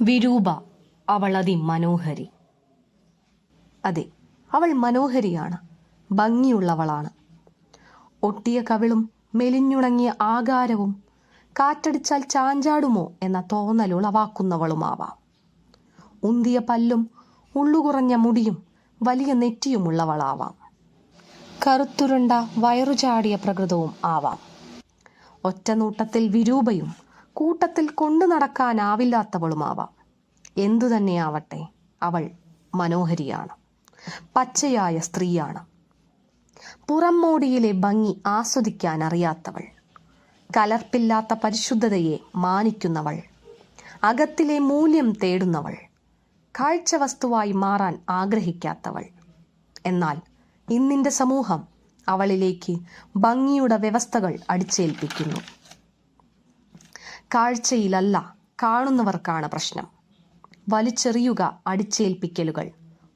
വിരൂപ അവൾ അതിമനോഹരി. അതെ അവൾ മനോഹരിയാണ് ഭംഗിയുള്ളവളാണ്. ഒട്ടിയ കവിളും മെലിഞ്ഞുണങ്ങിയ ആകാരവും കാറ്റടിച്ചാൽ ചാഞ്ചാടുമോ എന്ന തോന്നൽ ഉളവാക്കുന്നവളുമാവാം ഉന്തിയ പല്ലും ഉള്ളുകുറഞ്ഞ മുടിയും വലിയ നെറ്റിയുമുള്ളവളാവാം. കറുത്തുരുണ്ട വയറുചാടിയ പ്രകൃതവും ആവാം. ഒറ്റനോട്ടത്തിൽ വിരൂപയും കൂട്ടത്തിൽ കൊണ്ടു നടക്കാനാവില്ലാത്തവളുമാവാം. എന്തു തന്നെയാവട്ടെ അവൾ മനോഹരിയാണ് പച്ചയായ സ്ത്രീയാണ്. പുറംമോടിയിലെ ഭംഗി ആസ്വദിക്കാൻ അറിയാത്തവൾ കലർപ്പില്ലാത്ത പരിശുദ്ധതയെ മാനിക്കുന്നവൾ അകത്തിലെ മൂല്യം തേടുന്നവൾ കാഴ്ച വസ്തുവായി മാറാൻ ആഗ്രഹിക്കാത്തവൾ. എന്നാൽ ഇന്നിന്റെ സമൂഹം അവളിലേക്ക് ഭംഗിയുടെ വ്യവസ്ഥകൾ അടിച്ചേൽപ്പിക്കുന്നു. കാഴ്ചയിലല്ല കാണുന്നവർക്കാണ് പ്രശ്നം. വലിച്ചെറിയുക അടിച്ചേൽപ്പിക്കലുകൾ.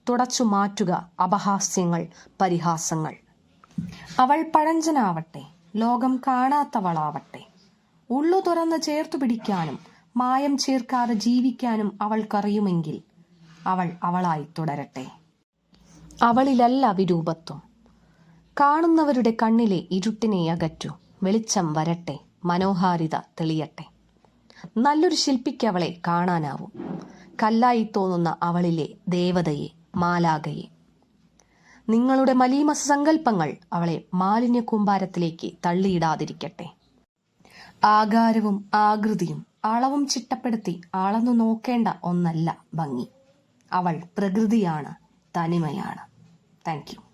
തുടച്ചു മാറ്റുക അപഹാസ്യങ്ങൾ പരിഹാസങ്ങൾ. അവൾ പഴഞ്ചനാവട്ടെ ലോകം കാണാത്തവളാവട്ടെ. ഉള്ളു തുറന്ന് ചേർത്തു പിടിക്കാനും മായം ചേർക്കാതെ ജീവിക്കാനും അവൾക്കറിയുമെങ്കിൽ അവൾ അവളായി തുടരട്ടെ. അവളിലല്ല വിരൂപത്വം. കാണുന്നവരുടെ കണ്ണിലെ ഇരുട്ടിനെ അകറ്റു വെളിച്ചം വരട്ടെ മനോഹാരിത തെളിയട്ടെ. നല്ലൊരു ശില്പിക്ക് അവളെ കാണാനാവും. കല്ലായി തോന്നുന്ന അവളിലെ ദേവതയെ മാലാകയെ നിങ്ങളുടെ മലീമസ സങ്കല്പങ്ങൾ അവളെ മാലിന്യ കൂമ്പാരത്തിലേക്ക് തള്ളിയിടാതിരിക്കട്ടെ. ആകാരവും ആകൃതിയും അളവും ചിട്ടപ്പെടുത്തി അളന്നു നോക്കേണ്ട ഒന്നല്ല ഭംഗി. അവൾ പ്രകൃതിയാണ് തനിമയാണ്. Thank you.